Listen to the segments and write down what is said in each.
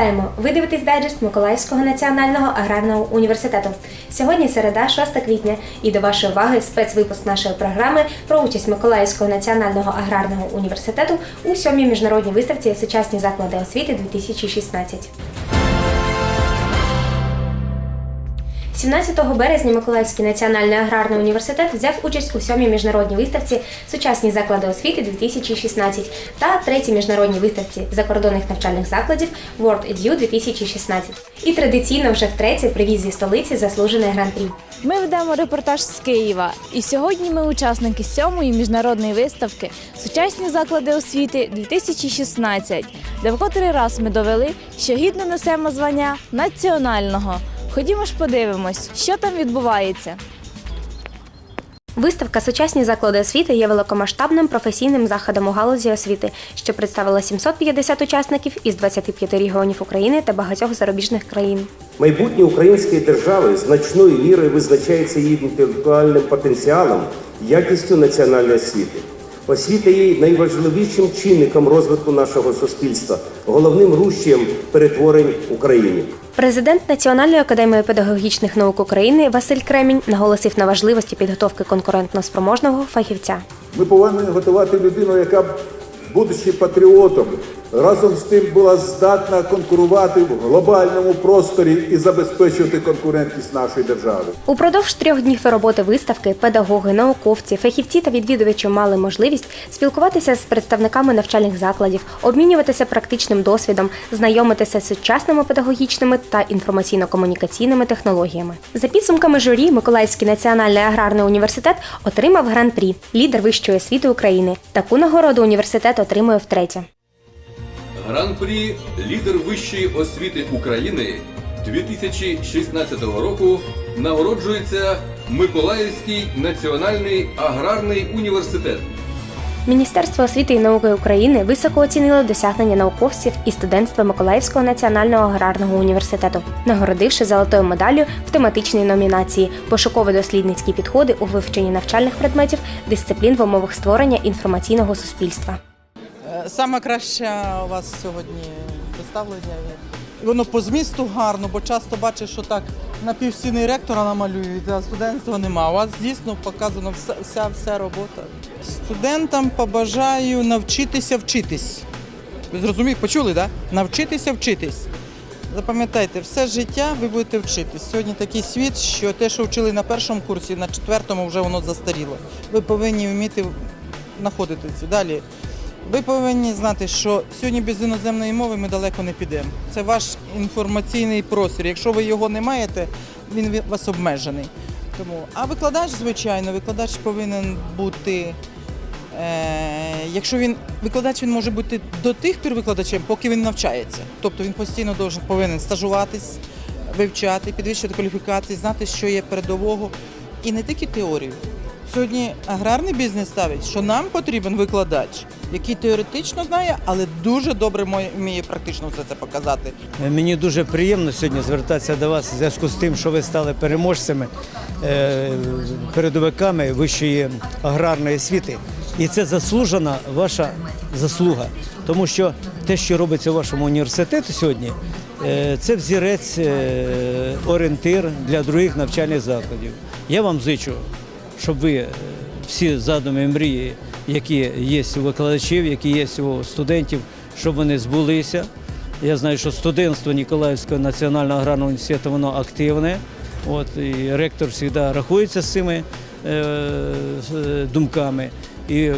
Вітаємо! Ви дивитесь дайджест Миколаївського національного аграрного університету. Сьогодні середа, 6 квітня, і до вашої уваги спецвипуск нашої програми про участь Миколаївського національного аграрного університету у сьомій міжнародній виставці Сучасні заклади освіти 2016. 17 березня Миколаївський національний аграрний університет взяв участь у сьомій міжнародній виставці Сучасні заклади освіти 2016 та третій міжнародній виставці закордонних навчальних закладів World Edu 2016. І традиційно вже втретє привіз зі столиці заслужений гран-прі. Ми ведемо репортаж з Києва, і сьогодні ми учасники сьомої міжнародної виставки Сучасні заклади освіти 2016, де в котрий раз ми довели, що гідно несемо звання національного. Ходімо ж подивимось, що там відбувається. Виставка Сучасні заклади освіти є великомасштабним професійним заходом у галузі освіти, що представила 750 учасників із 25 регіонів України та багатьох зарубіжних країн. Майбутнє української держави значною мірою визначається її інтелектуальним потенціалом, якістю національної освіти. Освіта є найважливішим чинником розвитку нашого суспільства, головним рушієм перетворень України. Президент Національної академії педагогічних наук України Василь Кремінь наголосив на важливості підготовки конкурентно спроможного фахівця. Ми повинні готувати людину, яка, будучи патріотом, разом з тим була здатна конкурувати в глобальному просторі і забезпечувати конкурентність нашої держави. Упродовж трьох днів роботи виставки педагоги, науковці, фахівці та відвідувачі мали можливість спілкуватися з представниками навчальних закладів, обмінюватися практичним досвідом, знайомитися з сучасними педагогічними та інформаційно-комунікаційними технологіями. За підсумками журі, Миколаївський національний аграрний університет отримав гран-прі лідер вищої освіти України. Таку нагороду університет отримує втретє. Гран-прі Лідер вищої освіти України 2016 року нагороджується Миколаївський національний аграрний університет. Міністерство освіти і науки України високо оцінило досягнення науковців і студентства Миколаївського національного аграрного університету, нагородивши золотою медаллю в тематичній номінації Пошуково-дослідницькі підходи у вивченні навчальних предметів дисциплін в умовах створення інформаційного суспільства. Саме краще у вас сьогодні представлення. Воно по змісту гарно, бо часто бачиш, що так на півстіни ректора намалюють, а студентства нема. У вас дійсно показано вся, вся, вся робота. Студентам побажаю навчитися вчитись. Ви зрозуміли, почули, так? Да? Навчитися вчитись. Запам'ятайте, все життя ви будете вчитись. Сьогодні такий світ, що те, що вчили на першому курсі, на четвертому вже воно застаріло. Ви повинні вміти знаходити це. Далі. Ви повинні знати, що сьогодні без іноземної мови ми далеко не підемо. Це ваш інформаційний простір. Якщо ви його не маєте, він вас обмежений. Тому, а викладач, звичайно, викладач повинен бути. Е, якщо він викладач, він може бути до тих пір викладачем, поки він навчається. Тобто він постійно повинен стажуватись, вивчати, підвищувати кваліфікації, знати, що є передового. І не тільки теорію. Сьогодні аграрний бізнес ставить, що нам потрібен викладач, який теоретично знає, але дуже добре вміє практично все це показати. Мені дуже приємно сьогодні звертатися до вас в зв'язку з тим, що ви стали переможцями, е, передовиками вищої аграрної освіти. І це заслужена ваша заслуга, тому що те, що робиться у вашому університеті сьогодні, е, це взірець, е, орієнтир для других навчальних закладів. Я вам зичу, щоб ви е, всі задуми мрії, які є у викладачів, які є у студентів, щоб вони збулися. Я знаю, що студентство Ніколаївського національного аграрного університету воно активне. От, і ректор завжди рахується з цими е, е, думками і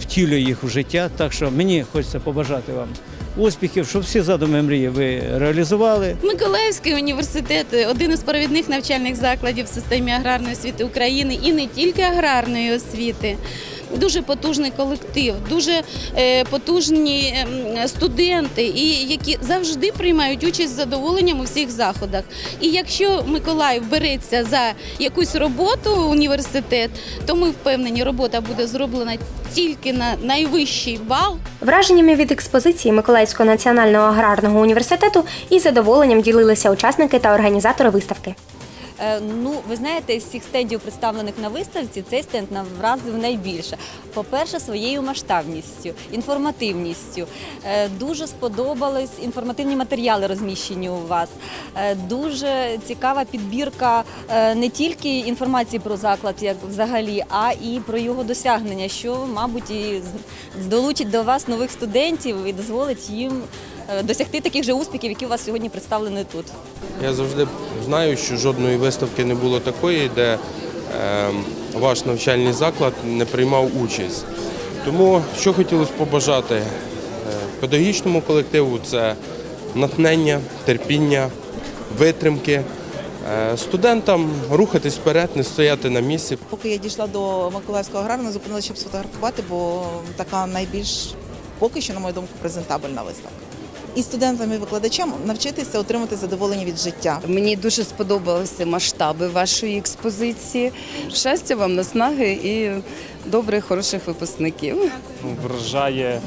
втілює їх у життя. Так що мені хочеться побажати вам успіхів, щоб всі задуми мрії ви реалізували. Миколаївський університет один із провідних навчальних закладів в системі аграрної освіти України і не тільки аграрної освіти. Дуже потужний колектив, дуже е, потужні ем, студенти, і які завжди приймають участь з задоволенням у всіх заходах. І якщо Миколаїв береться за якусь роботу університет, то ми впевнені, робота буде зроблена тільки на найвищий бал. Враженнями від експозиції Миколаївського національного аграрного університету із задоволенням ділилися учасники та організатори виставки. Е, Ну, ви знаєте, з всіх стендів, представлених на виставці, цей стенд нам вразив найбільше. По-перше, своєю масштабністю, інформативністю. Е, Дуже сподобались інформативні матеріали, розміщені у вас. Е, Дуже цікава підбірка не тільки інформації про заклад, як взагалі, а і про його досягнення, що, мабуть, і долучить до вас нових студентів і дозволить їм досягти таких же успіхів, які у вас сьогодні представлені тут. Я завжди знаю, що жодної виставки не було такої, де е, ваш навчальний заклад не приймав участь. Тому що хотілося побажати е, педагогічному колективу це натхнення, терпіння, витримки. Е, Студентам рухатись вперед, не стояти на місці. Поки я дійшла до Миколаївського аграрного, зупинилася, щоб сфотографувати, бо така найбільш поки що, на мою думку, презентабельна виставка. І студентам і викладачам навчитися отримати задоволення від життя. Мені дуже сподобалися масштаби вашої експозиції. Щастя вам, наснаги і добрих, хороших випускників. вражає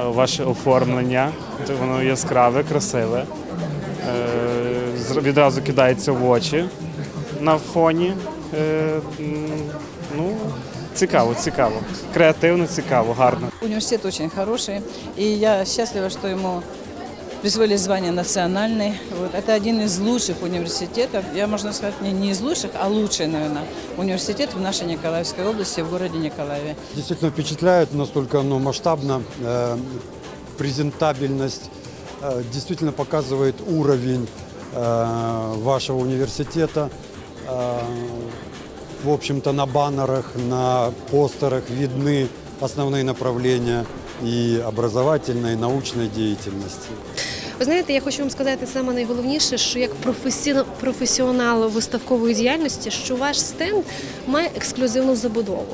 е, ваше оформлення. Воно яскраве, красиве. Е, Відразу кидається в очі на фоні. Е, Ну, цікаво, цікаво. Креативно, цікаво, гарно. Университет очень хороший, и я счастлива, что ему присвоили звание национальный. Вот. Это один из лучших университетов, я, можно сказать, не, не из лучших, а лучший, наверное, университет в нашей Николаевской области, в городе Николаеве. Действительно впечатляет, настолько оно масштабно, э, презентабельность э, действительно показывает уровень э, вашего университета. Э, в общем-то, на баннерах, на постерах видны основные направления и образовательной, и научной деятельности. Ви знаєте, я хочу вам сказати саме найголовніше, що як професіонал, виставкової діяльності, що ваш стенд має ексклюзивну забудову.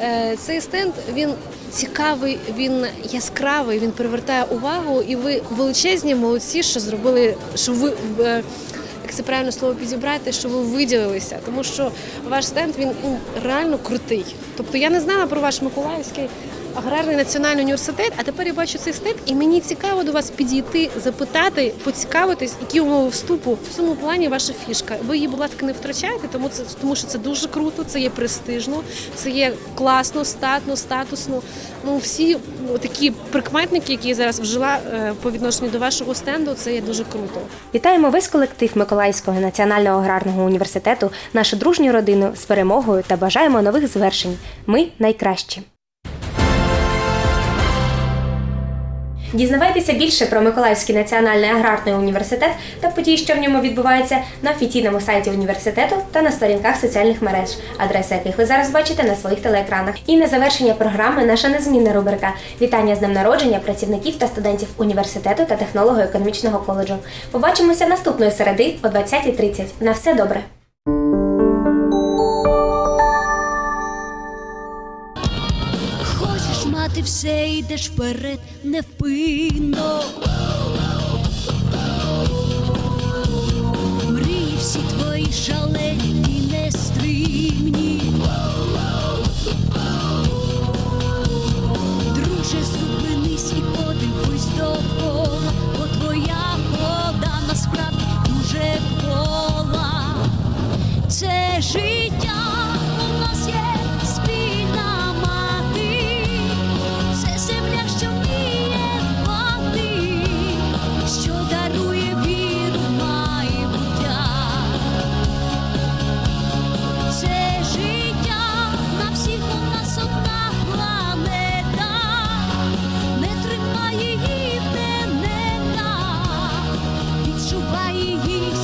Е, Цей стенд він цікавий, він яскравий, він привертає увагу, і ви величезні молодці, що зробили, що ви. е, Як це правильно слово підібрати, що ви виділилися, тому що ваш стенд він реально крутий. Тобто я не знала про ваш Миколаївський аграрний національний університет, а тепер я бачу цей стенд, і мені цікаво до вас підійти, запитати, поцікавитись, які умови вступу в цьому плані ваша фішка. Ви її, будь ласка, не втрачайте, тому це тому, що це дуже круто, це є престижно, це є класно, статно, статусно. Ну всі такі прикметники, які я зараз вжила е, по відношенню до вашого стенду, це є дуже круто. Вітаємо весь колектив Миколаївського національного аграрного університету, нашу дружню родину з перемогою та бажаємо нових звершень. Ми найкращі. Дізнавайтеся більше про Миколаївський національний аграрний університет та події, що в ньому відбуваються на офіційному сайті університету та на сторінках соціальних мереж, адреси яких ви зараз бачите на своїх телеекранах. І на завершення програми наша незмінна рубрика Вітання з днем народження працівників та студентів університету та технолого-економічного коледжу. Побачимося наступної середи о 20.30. На все добре! Все, йдеш вперед невпинно. Мрії всі твої шалені нестримні. слова.